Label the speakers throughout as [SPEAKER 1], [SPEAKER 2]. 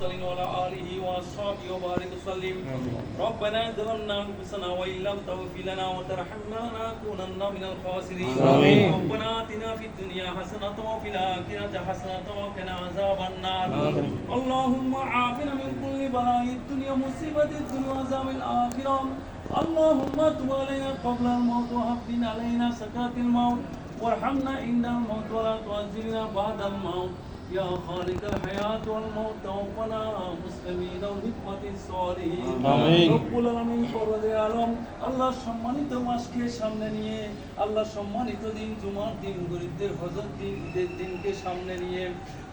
[SPEAKER 1] المرسلين وعلى آله وأصحابه وبارك وسلم ربنا ظلمنا أنفسنا وإن لم تغفر لنا وترحمنا لنكونن من الخاسرين
[SPEAKER 2] آمين.
[SPEAKER 1] ربنا آتنا في الدنيا حسنة وفي الآخرة حسنة وقنا عذاب النار
[SPEAKER 2] آمين.
[SPEAKER 1] اللهم عافنا من كل بلاء الدنيا مصيبة الدنيا وعذاب الآخرة اللهم تب علينا قبل الموت وهفن علينا سكرات الموت وارحمنا عند الموت ولا تعذبنا بعد الموت يا خالق الحياة والموت توفنا مسلمين وحكمة الصالحين
[SPEAKER 2] آمين.
[SPEAKER 1] রব্বুল আলামিন পরদে আলম আল্লাহ সম্মানিত মাসকে সামনে নিয়ে আল্লাহ সম্মানিত দিন জুমার দিন গরিবদের হজর দিন ঈদের দিনকে সামনে নিয়ে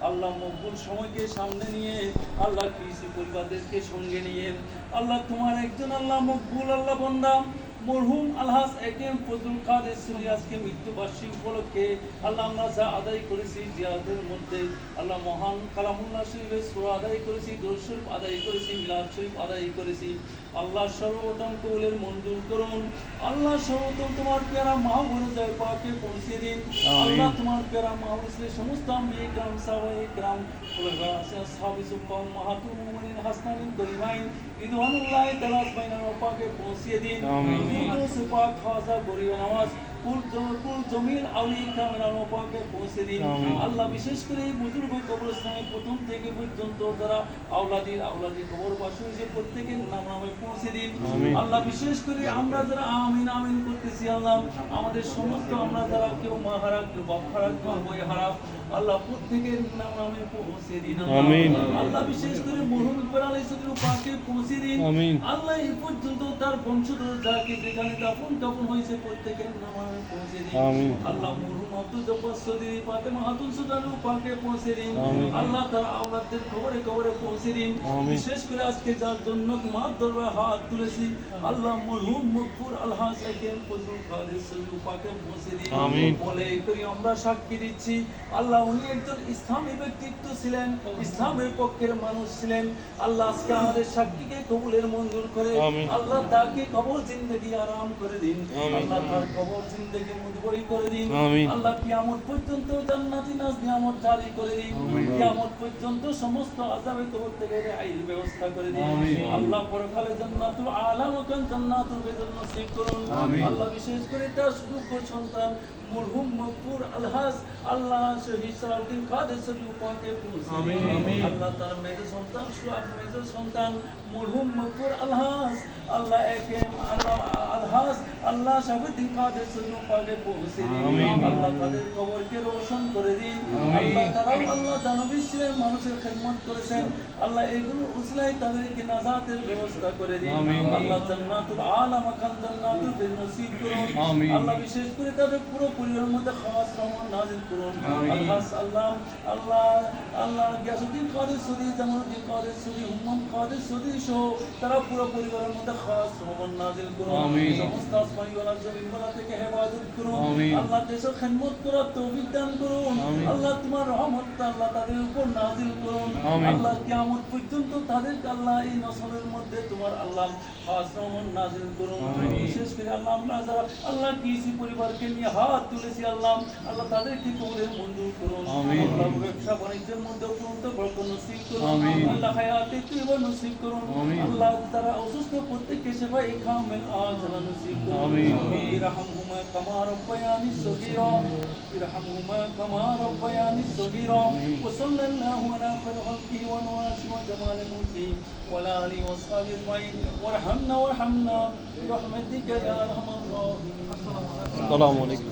[SPEAKER 1] আল্লাহ মকবুল সময়কে সামনে নিয়ে আল্লাহ কৃষি পরিবারদেরকে সঙ্গে নিয়ে আল্লাহ তোমার একজন আল্লাহ মকবুল আল্লাহ বন্দা। মরহুম আলহাস একেম ফজলুল কাদের সুরি আজকে মৃত্যুবার্ষিকী উপলক্ষে আল্লাহ আমরা যা আদায় করেছি জিয়াদের মধ্যে আল্লাহ মহান কালামুল্লাহ শরীফের সুরা আদায় করেছি শরীফ আদায় করেছি মিলাদ শরীফ আদায় করেছি। আল্লাহ সর্বপ্রথম কবুলের মঞ্জুর করুন। আল্লাহ সর্বপ্রথম তোমার পেয়ারা মাহবুরে যায় পাকে পৌঁছে দিন। আল্লাহ তোমার পেয়ারা মাহবুরে সমস্ত আমি গ্রাম সাহাবাই গ্রাম মাহাতুম মুমিনিন গরিমাইন রিদওয়ানুল্লাহ তাআলা বাইনা পাকে পৌঁছে দিন।
[SPEAKER 2] আমিন।
[SPEAKER 1] Yunus Pak Faza Buri
[SPEAKER 2] Nawaz
[SPEAKER 1] আল্লাহ বিশেষ করে এই বুজুর্গ কবরস্থানে প্রথম থেকে পর্যন্ত যারা আওলাদির আওলাদি কবর বাসী হয়েছে প্রত্যেকের নাম নামে পৌঁছে দিন। আল্লাহ বিশেষ করে আমরা যারা আমিন আমিন করতেছি আল্লাহ আমাদের সমস্ত আমরা যারা কেউ মা হারা কেউ বাপ হারা কেউ বই হারা আল্লাহ প্রত্যেকের নাম নামে পৌঁছে দিন। আল্লাহ। বিশেষ করে মরহুম ইকবাল আলী সদরু পাকে পৌঁছে দিন। আল্লাহ এই পর্যন্ত তার বংশধর যাকে যেখানে দাফন কাফন হয়েছে প্রত্যেকের নামে পৌঁছে দিন আল্লাহ মরহুম আব্দুল জব্বার সদরি পাকে মাহাতুন সুদানু পাকে পৌঁছে দিন। আল্লাহ তার আওলাদদের খবরে খবরে পৌঁছে দিন। বিশেষ করে আজকে যার জন্য তোমার দরবারে হাত তুলেছি আল্লাহ মরহুম মকবুর আল্লাহ সাইকেল ফজলুল কাদের সদরু পাকে পৌঁছে দিন। বলে করি আমরা সাক্ষী দিচ্ছি আল্লাহ উনি একজন ইসলামী ব্যক্তিত্ব ছিলেন ইসলামের পক্ষের মানুষ ছিলেন। আল্লাহ আজকে আমাদের সাক্ষীকে কবুলের মঞ্জুর করে আল্লাহ তাকে কবর জিন্দগি আরাম করে দিন। আল্লাহ তার কবর করে দিন। আল্লাহ কিয়ামত পর্যন্ত জান্নাতি নাজ নিয়ামত জারি করে দিন। কিয়ামত পর্যন্ত সমস্ত আযাবে কবর থেকে রেহাইয়ের ব্যবস্থা করে দিন। আল্লাহ পরকালে জান্নাতুল আলা ওয়াকান জান্নাতুল বেদর নসিব করুন। আল্লাহ বিশেষ করে তার সুযোগ্য সন্তান। মরহুম মকবুর আলহাস আল্লাহ শহীদ সালাউদ্দিন কাদের সরিউ পাকে
[SPEAKER 2] আমিন।
[SPEAKER 1] দিন। আল্লাহ তার মেজর সন্তান সুয়াব মেজর সন্তান মরহুম মকবুর আলহাস আল্লাহ একে আল্লাহ আলহাস আল্লাহ শাহুদ্দিন কাদের সরিউ পাকে পৌঁছে দিন আল্লাহ তাদের কবরকে রোশন করে দিন আল্লাহ তারাও আল্লাহ দানবী ছিলেন মানুষের খেদমত করেছেন আল্লাহ এগুলো উসলাই তাদেরকে নাজাতের ব্যবস্থা করে দিন আল্লাহ জান্নাতুল আলা মাকান জান্নাতুল ফির নসিব করুন আল্লাহ বিশেষ করে তাদের পুরো পরিবারের মধ্যে খাস রহমান নাজিল করুন। আল্লাহ আল্লাহ আল্লাহ আল্লাহ গিয়াসুদ্দিন কাদের সদি জামালউদ্দিন কাদের সদি হুম্মম কাদের সদি সহ তারা পুরো পরিবারের মধ্যে খাস রহমান নাজিল করুন। সমস্ত আসমানি ওয়ালা জমিন ওয়ালা থেকে হেফাজত করুন আল্লাহ দেশের খেদমত করার তৌফিক দান করুন আল্লাহ তোমার রহমত আল্লাহ তাদের উপর নাজিল করুন আল্লাহ কিয়ামত পর্যন্ত তাদেরকে আল্লাহ এই নসলের মধ্যে তোমার আল্লাহ খাস রহমান নাজিল করুন। বিশেষ করে আল্লাহ আমরা যারা আল্লাহ কৃষি পরিবারকে নিয়ে হাত তুলেছি আল্লাহ আল্লাহ তাদেরকে কবরের মঞ্জুর করুন। আল্লাহ ব্যবসা বাণিজ্যের মধ্যে অত্যন্ত বরকত নসিব করুন
[SPEAKER 2] আমিন।
[SPEAKER 1] আল্লাহ হায়াতে তুইবা নসিব করুন
[SPEAKER 2] আমিন।
[SPEAKER 1] আল্লাহ তারা অসুস্থ প্রত্যেককে সেবা এই খামেল আজলা নসিব করুন
[SPEAKER 2] আমিন।
[SPEAKER 1] ইরহামহুমা কামা রব্বায়ানি সগীরা ইরহামহুমা কামা রব্বায়ানি সগীরা وصلى الله على خير خلقه ونواسي وجمال ملكه وعلى اله وصحبه اجمعين وارحمنا وارحمنا برحمتك يا ارحم الراحمين
[SPEAKER 2] আসসালামু আলাইকুম